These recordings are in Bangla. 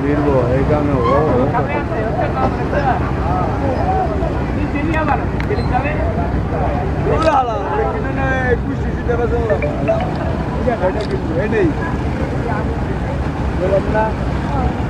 गिरबो एक गांव में हो একুশ টাকা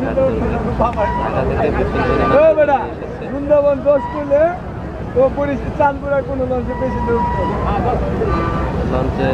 বিপুল পরিমাণ এসেছে বৃন্দাবন দশ করলে ও পরিস্থিতি চাঁদপুরা কোনো মানুষের বেশি লঞ্চে